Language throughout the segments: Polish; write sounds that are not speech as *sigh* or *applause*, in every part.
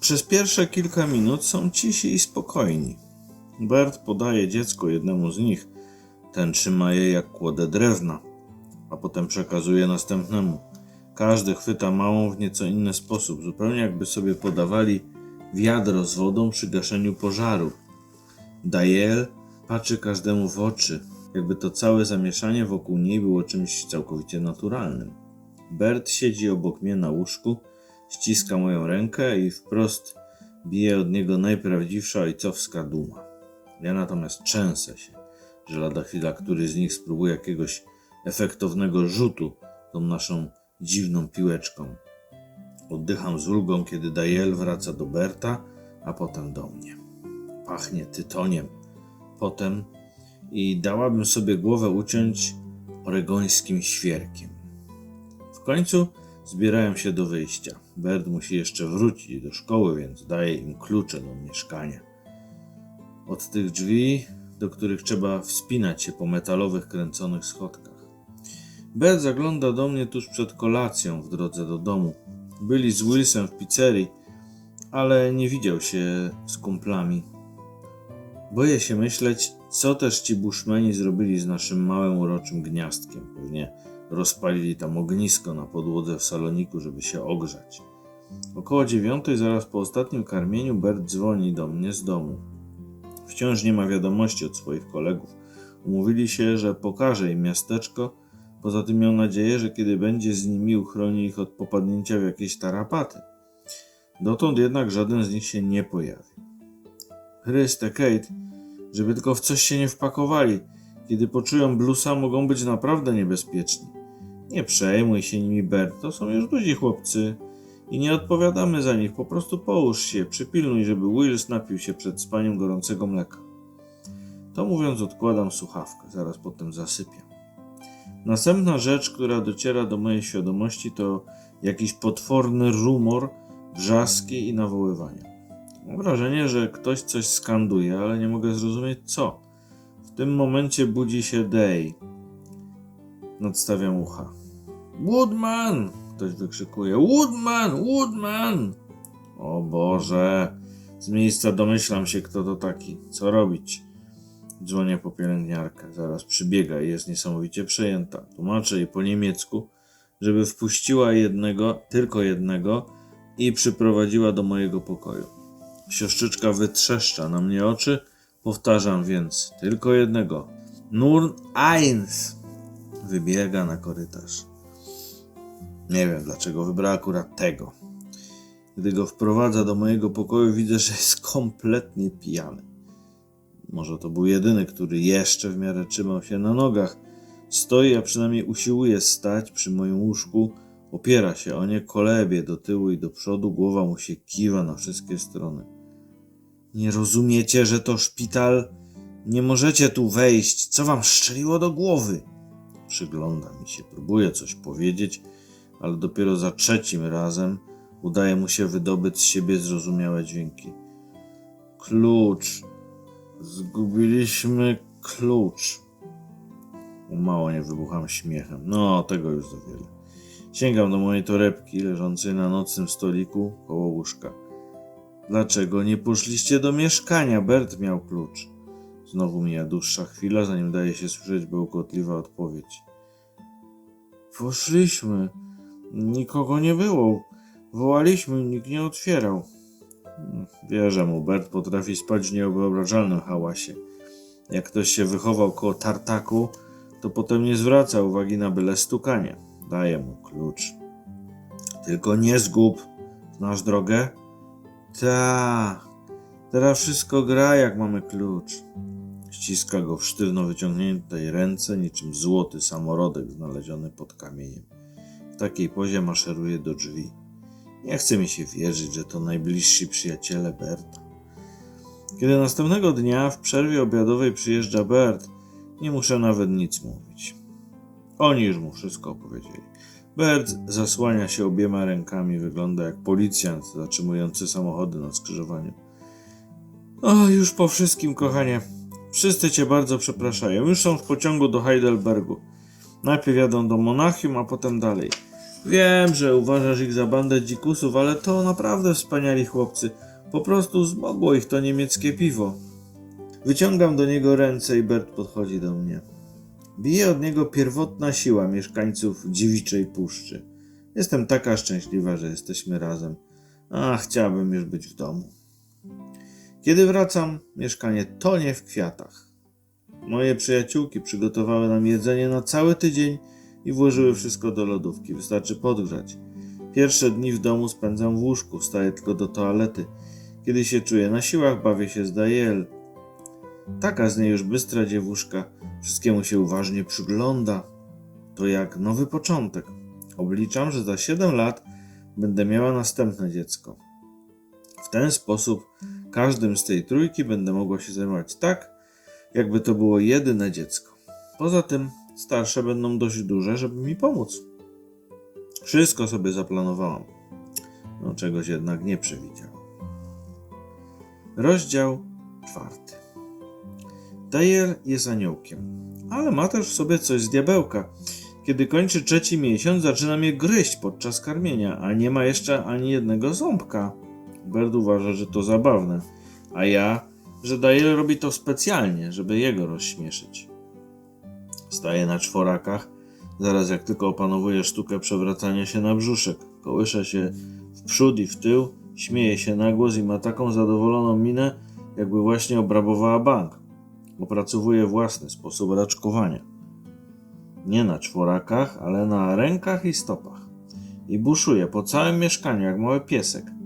Przez pierwsze kilka minut są cisi i spokojni. Bert podaje dziecko jednemu z nich. Ten trzyma je jak kłodę drewna, a potem przekazuje następnemu. Każdy chwyta małą w nieco inny sposób, zupełnie jakby sobie podawali wiadro z wodą przy gaszeniu pożaru. Dajel patrzy każdemu w oczy, jakby to całe zamieszanie wokół niej było czymś całkowicie naturalnym. Bert siedzi obok mnie na łóżku, ściska moją rękę i wprost bije od niego najprawdziwsza ojcowska duma. Ja natomiast trzęsę się, że lada chwila któryś z nich spróbuje jakiegoś efektownego rzutu tą naszą dziwną piłeczką. Oddycham z ulgą, kiedy Dajel wraca do Berta, a potem do mnie. Pachnie tytoniem. Potem i dałabym sobie głowę uciąć oregońskim świerkiem. W końcu zbierają się do wyjścia. Bert musi jeszcze wrócić do szkoły, więc daje im klucze do mieszkania. Od tych drzwi, do których trzeba wspinać się po metalowych kręconych schodkach. Bert zagląda do mnie tuż przed kolacją w drodze do domu. Byli z Wilsem w pizzerii, ale nie widział się z kumplami. Boję się myśleć, co też ci buszmeni zrobili z naszym małym uroczym gniazdkiem. Pewnie rozpalili tam ognisko na podłodze w saloniku, żeby się ogrzać. Około dziewiątej, zaraz po ostatnim karmieniu, Bert dzwoni do mnie z domu. Wciąż nie ma wiadomości od swoich kolegów. Umówili się, że pokaże im miasteczko. Poza tym miał nadzieję, że kiedy będzie z nimi, uchroni ich od popadnięcia w jakieś tarapaty. Dotąd jednak żaden z nich się nie pojawił. Chryste, Kate, żeby tylko w coś się nie wpakowali. Kiedy poczują blusa, mogą być naprawdę niebezpieczni. Nie przejmuj się nimi, Bert, to są już duzi chłopcy. I nie odpowiadamy za nich, po prostu połóż się, przypilnuj, żeby Wills napił się przed spaniem gorącego mleka. To mówiąc, odkładam słuchawkę, zaraz potem zasypiam. Następna rzecz, która dociera do mojej świadomości, to jakiś potworny rumor, wrzaski i nawoływania. Mam wrażenie, że ktoś coś skanduje, ale nie mogę zrozumieć co. W tym momencie budzi się Day. Nadstawiam ucha. Woodman! Ktoś wykrzykuje. Woodman! Woodman! O Boże! Z miejsca domyślam się, kto to taki. Co robić? Dzwonię po pielęgniarkę. Zaraz przybiega i jest niesamowicie przejęta. Tłumaczę jej po niemiecku, żeby wpuściła jednego, tylko jednego i przyprowadziła do mojego pokoju. Siostrzyczka wytrzeszcza na mnie oczy. Powtarzam więc tylko jednego. Nur eins! Wybiega na korytarz. Nie wiem dlaczego wybrała akurat tego. Gdy go wprowadza do mojego pokoju, widzę, że jest kompletnie pijany. Może to był jedyny, który jeszcze w miarę trzymał się na nogach. Stoi, a przynajmniej usiłuje stać przy moim łóżku. Opiera się o nie, kolebie do tyłu i do przodu, głowa mu się kiwa na wszystkie strony. Nie rozumiecie, że to szpital? Nie możecie tu wejść. Co wam szczeliło do głowy? Przygląda mi się, próbuje coś powiedzieć, ale dopiero za trzecim razem udaje mu się wydobyć z siebie zrozumiałe dźwięki. Klucz. Zgubiliśmy klucz. Mało nie wybucham śmiechem. No, tego już za wiele. Sięgam do mojej torebki leżącej na nocnym stoliku koło łóżka. Dlaczego nie poszliście do mieszkania? Bert miał klucz. Znowu mija dłuższa chwila, zanim daje się słyszeć bełkotliwa odpowiedź. Poszliśmy. Nikogo nie było. Wołaliśmy, nikt nie otwierał. Wierzę mu, Bert potrafi spać w niewyobrażalnym hałasie. Jak ktoś się wychował koło tartaku, to potem nie zwraca uwagi na byle stukanie. Daję mu klucz. Tylko nie zgub. Znasz drogę? Ta. Teraz wszystko gra, jak mamy klucz. Ściska go w sztywno wyciągniętej ręce, niczym złoty samorodek znaleziony pod kamieniem. W takiej pozie maszeruje do drzwi. Nie chce mi się wierzyć, że to najbliżsi przyjaciele Berta. Kiedy następnego dnia w przerwie obiadowej przyjeżdża Bert, nie muszę nawet nic mówić. Oni już mu wszystko opowiedzieli. Bert zasłania się obiema rękami, wygląda jak policjant zatrzymujący samochody na skrzyżowaniu. O, już po wszystkim, kochanie. Wszyscy cię bardzo przepraszają. Już są w pociągu do Heidelbergu. Najpierw jadą do Monachium, a potem dalej. Wiem, że uważasz ich za bandę dzikusów, ale to naprawdę wspaniali chłopcy. Po prostu zmogło ich to niemieckie piwo. Wyciągam do niego ręce i Bert podchodzi do mnie. Bije od niego pierwotna siła mieszkańców dziewiczej puszczy. Jestem taka szczęśliwa, że jesteśmy razem. A, chciałabym już być w domu. Kiedy wracam, mieszkanie tonie w kwiatach. Moje przyjaciółki przygotowały nam jedzenie na cały tydzień i włożyły wszystko do lodówki. Wystarczy podgrzać. Pierwsze dni w domu spędzam w łóżku, wstaję tylko do toalety. Kiedy się czuję na siłach, bawię się z Dajel. Taka z niej już bystra dziewuszka, wszystkiemu się uważnie przygląda. To jak nowy początek. Obliczam, że za 7 lat będę miała następne dziecko. W ten sposób każdym z tej trójki będę mogła się zajmować tak, jakby to było jedyne dziecko. Poza tym starsze będą dość duże, żeby mi pomóc. Wszystko sobie zaplanowałam. No, czegoś jednak nie przewidziałam. Rozdział czwarty. Dajel jest aniołkiem, ale ma też w sobie coś z diabełka. Kiedy kończy trzeci miesiąc, zaczyna mnie gryźć podczas karmienia, a nie ma jeszcze ani jednego ząbka. Bert uważa, że to zabawne, a ja, że Dajel robi to specjalnie, żeby jego rozśmieszyć. Staje na czworakach, zaraz jak tylko opanowuje sztukę przewracania się na brzuszek. Kołysze się w przód i w tył, śmieje się na głos i ma taką zadowoloną minę, jakby właśnie obrabowała bank. Opracowuje własny sposób raczkowania. Nie na czworakach, ale na rękach i stopach. I buszuje po całym mieszkaniu jak mały piesek.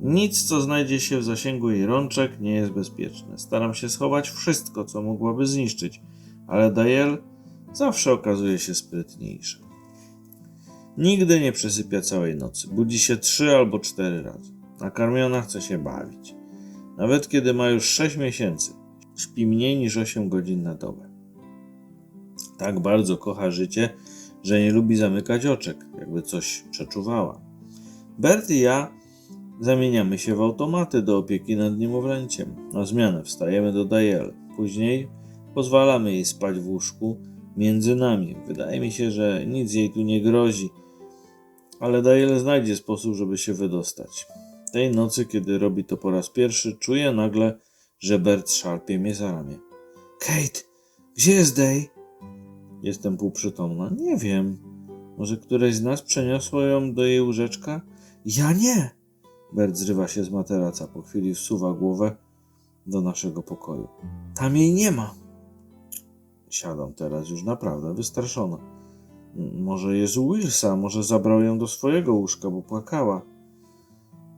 Nic, co znajdzie się w zasięgu jej rączek, nie jest bezpieczne. Staram się schować wszystko, co mogłaby zniszczyć, ale Dajel zawsze okazuje się sprytniejszy. Nigdy nie przesypia całej nocy. Budzi się trzy albo cztery razy. Nakarmiona chce się bawić. Nawet kiedy ma już sześć miesięcy, śpi mniej niż 8 godzin na dobę. Tak bardzo kocha życie, że nie lubi zamykać oczek, jakby coś przeczuwała. Bert i ja zamieniamy się w automaty do opieki nad niemowlęciem. Na zmianę wstajemy do Dajel. Później pozwalamy jej spać w łóżku między nami. Wydaje mi się, że nic jej tu nie grozi, ale Dajel znajdzie sposób, żeby się wydostać. Tej nocy, kiedy robi to po raz pierwszy, czuję nagle, że Bert szarpie mnie za ramię. Kate, gdzie jest Day? Jestem półprzytomna. Nie wiem. Może któreś z nas przeniosło ją do jej łóżeczka? Ja nie! Bert zrywa się z materaca. Po chwili wsuwa głowę do naszego pokoju. Tam jej nie ma. Siadam teraz już naprawdę wystraszona. Może jest u Willsa, może zabrał ją do swojego łóżka, bo płakała.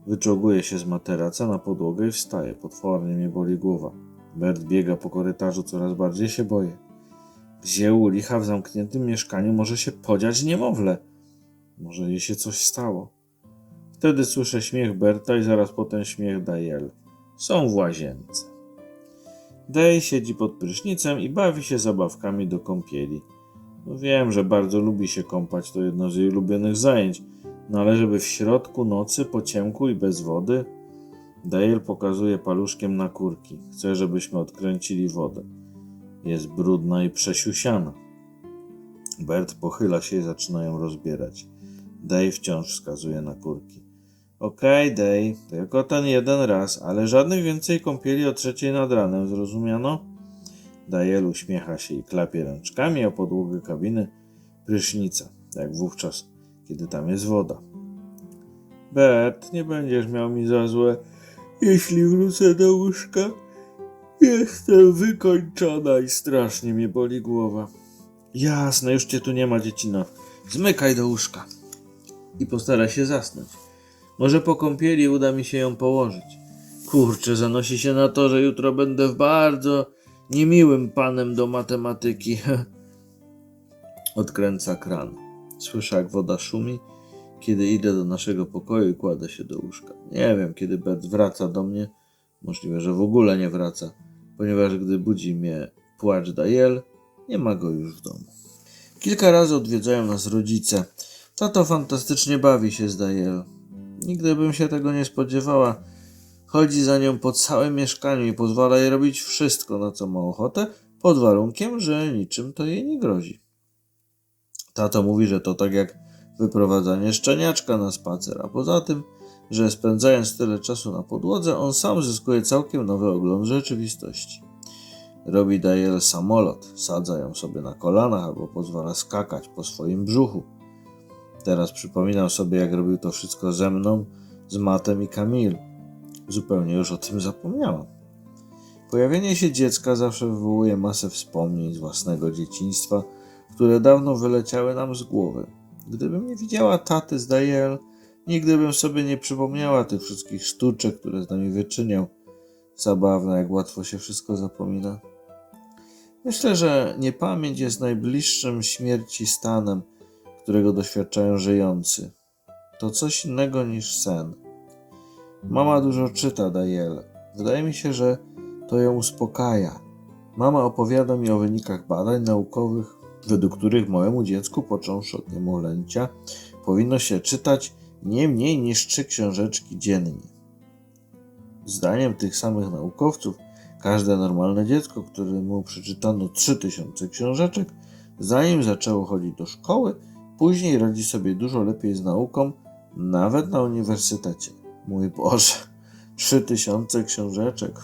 Wyczołguje się z materaca na podłogę i wstaje. Potwornie mnie boli głowa. Bert biega po korytarzu, coraz bardziej się boję. Gdzie u licha w zamkniętym mieszkaniu może się podziać niemowlę? Może jej się coś stało? Wtedy słyszę śmiech Berta i zaraz potem śmiech Dajel. Są w łazience. Day siedzi pod prysznicem i bawi się zabawkami do kąpieli. No wiem, że bardzo lubi się kąpać, to jedno z jej ulubionych zajęć, no ale żeby w środku nocy, po ciemku i bez wody? Dale pokazuje paluszkiem na kurki. Chce, żebyśmy odkręcili wodę. Jest brudna i przesiusiana. Bert pochyla się i zaczyna ją rozbierać. Dave wciąż wskazuje na kurki. Okej, Dave, tylko ten jeden raz, ale żadnych więcej kąpieli o trzeciej nad ranem, zrozumiano? Dajel uśmiecha się i klapie rączkami o podłogę kabiny prysznica, jak wówczas, kiedy tam jest woda. Bert, nie będziesz miał mi za złe, jeśli wrócę do łóżka. Jestem wykończona i strasznie mnie boli głowa. Jasne, już cię tu nie ma, dziecino. Zmykaj do łóżka. I postara się zasnąć. Może po kąpieli uda mi się ją położyć. Kurczę, zanosi się na to, że jutro będę bardzo niemiłym panem do matematyki. *laughs* Odkręca kran. Słyszę, jak woda szumi, kiedy idę do naszego pokoju i kładę się do łóżka. Nie wiem, kiedy Bert wraca do mnie. Możliwe, że w ogóle nie wraca, ponieważ gdy budzi mnie płacz Dajel, nie ma go już w domu. Kilka razy odwiedzają nas rodzice. Tato fantastycznie bawi się z. Nigdy bym się tego nie spodziewała. Chodzi za nią po całym mieszkaniu i pozwala jej robić wszystko, na co ma ochotę, pod warunkiem, że niczym to jej nie grozi. Tato mówi, że to tak jak wyprowadzanie szczeniaczka na spacer, a poza tym, że spędzając tyle czasu na podłodze, on sam zyskuje całkiem nowy ogląd rzeczywistości. Robi Dajel samolot, sadza ją sobie na kolanach albo pozwala skakać po swoim brzuchu. Teraz przypominam sobie, jak robił to wszystko ze mną, z Matem i Kamil. Zupełnie już o tym zapomniałam. Pojawienie się dziecka zawsze wywołuje masę wspomnień z własnego dzieciństwa, które dawno wyleciały nam z głowy. Gdybym nie widziała taty z Dajel, nigdy bym sobie nie przypomniała tych wszystkich sztuczek, które z nami wyczyniał. Zabawne, jak łatwo się wszystko zapomina. Myślę, że niepamięć jest najbliższym śmierci stanem, którego doświadczają żyjący. To coś innego niż sen. Mama dużo czyta, Dajel. Wydaje mi się, że to ją uspokaja. Mama opowiada mi o wynikach badań naukowych, według których małemu dziecku, począwszy od niemowlęcia, powinno się czytać nie mniej niż trzy książeczki dziennie. Zdaniem tych samych naukowców, każde normalne dziecko, któremu przeczytano 3000 książeczek, zanim zaczęło chodzić do szkoły, później radzi sobie dużo lepiej z nauką, nawet na uniwersytecie. Mój Boże, 3000 książeczek.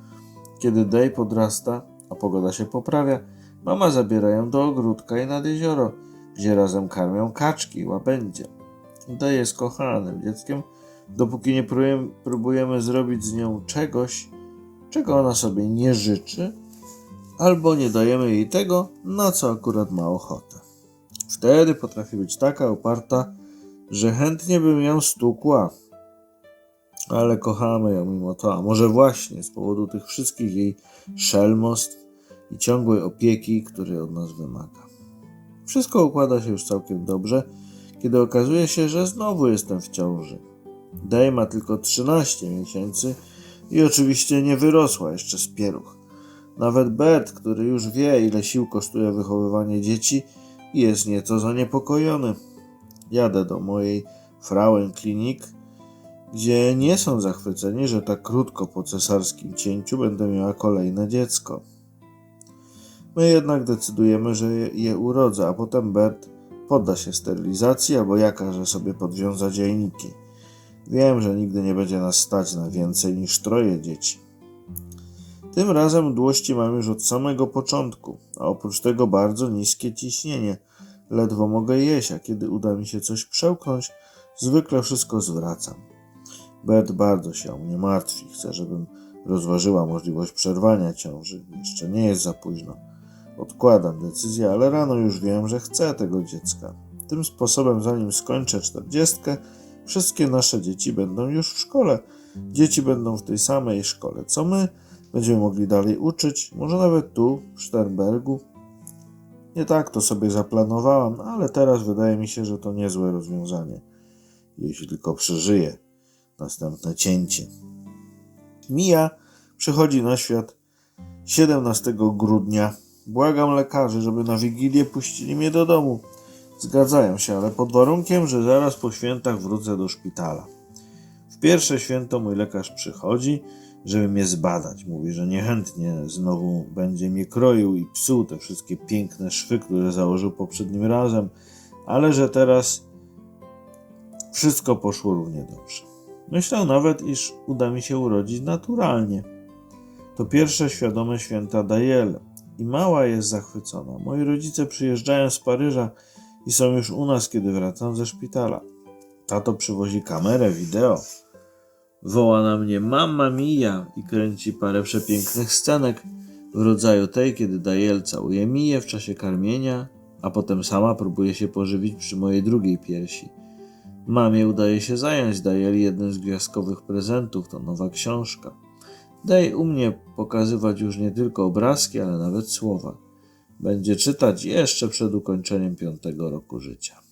*laughs* Kiedy Day podrasta, a pogoda się poprawia, mama zabiera ją do ogródka i nad jezioro, gdzie razem karmią kaczki i łabędzie. Day jest kochanym dzieckiem, dopóki nie próbujemy zrobić z nią czegoś, czego ona sobie nie życzy, albo nie dajemy jej tego, na co akurat ma ochotę. Wtedy potrafi być taka uparta, że chętnie bym ją stukła. Ale kochamy ją mimo to, a może właśnie z powodu tych wszystkich jej szelmostw i ciągłej opieki, której od nas wymaga. Wszystko układa się już całkiem dobrze, kiedy okazuje się, że znowu jestem w ciąży. Day ma tylko 13 miesięcy i oczywiście nie wyrosła jeszcze z pieruch. Nawet Bert, który już wie, ile sił kosztuje wychowywanie dzieci, jest nieco zaniepokojony. Jadę do mojej Frauenklinik, gdzie nie są zachwyceni, że tak krótko po cesarskim cięciu będę miała kolejne dziecko. My jednak decydujemy, że je, urodzę, a potem Bert podda się sterylizacji albo ja każę sobie podwiązać jajniki. Wiem, że nigdy nie będzie nas stać na więcej niż troje dzieci. Tym razem dłości mam już od samego początku, a oprócz tego bardzo niskie ciśnienie. Ledwo mogę jeść, a kiedy uda mi się coś przełknąć, zwykle wszystko zwracam. Bert bardzo się o mnie martwi. Chce, żebym rozważyła możliwość przerwania ciąży. Jeszcze nie jest za późno. Odkładam decyzję, ale rano już wiem, że chcę tego dziecka. Tym sposobem, zanim skończę czterdziestkę, wszystkie nasze dzieci będą już w szkole. Dzieci będą w tej samej szkole co my. Będziemy mogli dalej uczyć, może nawet tu, w Sternbergu. Nie tak to sobie zaplanowałam, ale teraz wydaje mi się, że to niezłe rozwiązanie. Jeśli tylko przeżyję następne cięcie. Mija przychodzi na świat 17 grudnia. Błagam lekarzy, żeby na Wigilię puścili mnie do domu. Zgadzają się, ale pod warunkiem, że zaraz po świętach wrócę do szpitala. W pierwsze święto mój lekarz przychodzi, żeby mnie zbadać. Mówi, że niechętnie znowu będzie mnie kroił i psuł te wszystkie piękne szwy, które założył poprzednim razem, ale że teraz wszystko poszło równie dobrze. Myślał nawet, iż uda mi się urodzić naturalnie. To pierwsze świadome święta Dajele i mała jest zachwycona. Moi rodzice przyjeżdżają z Paryża i są już u nas, kiedy wracam ze szpitala. Tato przywozi kamerę, wideo. Woła na mnie Mamma Mia i kręci parę przepięknych scenek w rodzaju tej, kiedy Dajel całuje Miję w czasie karmienia, a potem sama próbuje się pożywić przy mojej drugiej piersi. Mamie udaje się zająć Dajel jednym z gwiazdkowych prezentów, to nowa książka. Daj u mnie pokazywać już nie tylko obrazki, ale nawet słowa. Będzie czytać jeszcze przed ukończeniem piątego roku życia.